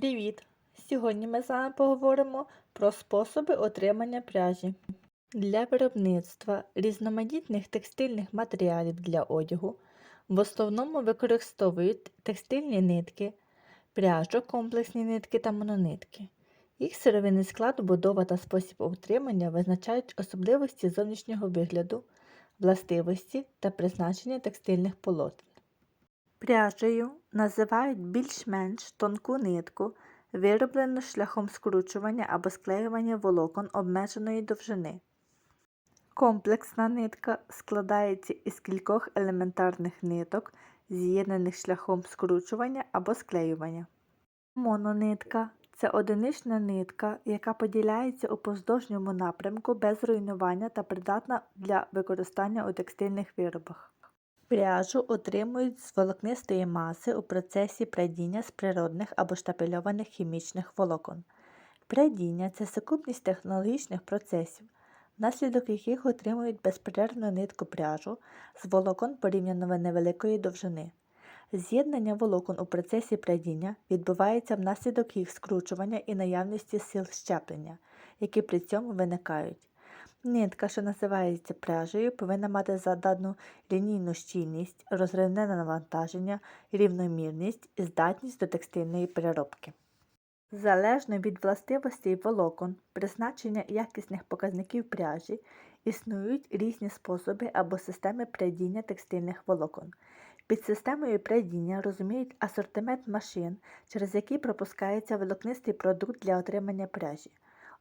Привіт! Сьогодні ми з вами поговоримо про способи отримання пряжі. Для виробництва різноманітних текстильних матеріалів для одягу в основному використовують текстильні нитки, пряжу, комплексні нитки та мононитки. Їх сировинний склад, будова та спосіб утримання визначають особливості зовнішнього вигляду, властивості та призначення текстильних полотен. Пряжею називають більш-менш тонку нитку, вироблену шляхом скручування або склеювання волокон обмеженої довжини. Комплексна нитка складається із кількох елементарних ниток, з'єднаних шляхом скручування або склеювання. Мононитка це одинична нитка, яка поділяється у поздовжньому напрямку без руйнування та придатна для використання у текстильних виробах. Пряжу отримують з волокнистої маси у процесі прядіння з природних або штапельованих хімічних волокон. Прядіння це сукупність технологічних процесів, внаслідок яких отримують безперервну нитку пряжу з волокон порівняно невеликої довжини. З'єднання волокон у процесі прядіння відбувається внаслідок їх скручування і наявності сил щеплення, які при цьому виникають. Нитка, що називається пряжею, повинна мати задану лінійну щільність, розривне навантаження, рівномірність і здатність до текстильної переробки. Залежно від властивостей волокон, призначення якісних показників пряжі, існують різні способи або системи прядіння текстильних волокон. Під системою прядіння розуміють асортимент машин, через які пропускається волокнистий продукт для отримання пряжі.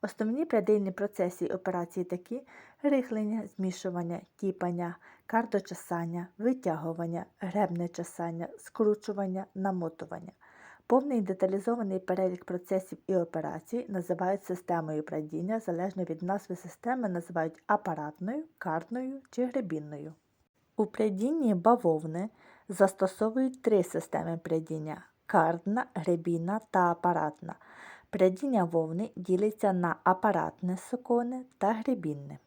Основні прядильні процеси і операції такі рихлення, змішування, тіпання, кардочесання, витягування, гребне чесання, скручування, намотування. Повний деталізований перелік процесів і операцій називають системою прядіння, залежно від назви системи називають апаратною, картною чи гребінною. У прядінні бавовни застосовують три системи прядіння кардна, гребінна та апаратна. Прядіння вовни ділиться на апаратне суконе та гребінне.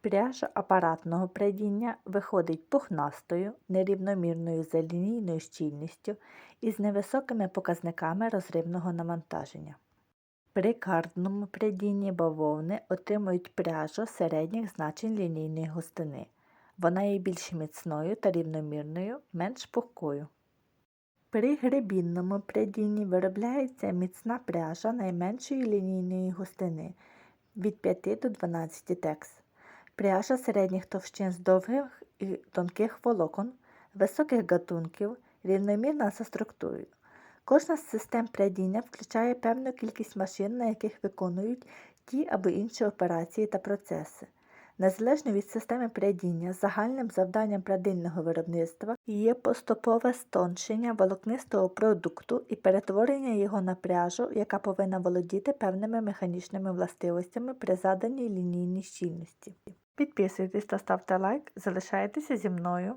Пряжа апаратного прядіння виходить пухнастою, нерівномірною за лінійною щільністю і з невисокими показниками розривного навантаження. При кардному прядінні бавовни отримують пряжу середніх значень лінійної густини. Вона є більш міцною та рівномірною, менш пухкою. При гребінному прядінні виробляється міцна пряжа найменшої лінійної густини від 5 до 12 текс. Пряжа середніх товщин з довгих і тонких волокон, високих гатунків, рівномірна за структурою. Кожна з систем прядіння включає певну кількість машин, на яких виконують ті або інші операції та процеси. Незалежно від системи прядіння, загальним завданням прядильного виробництва є поступове стоншення волокнистого продукту і перетворення його на пряжу, яка повинна володіти певними механічними властивостями при заданій лінійній щільності. Підписуйтесь та ставте лайк, залишайтеся зі мною.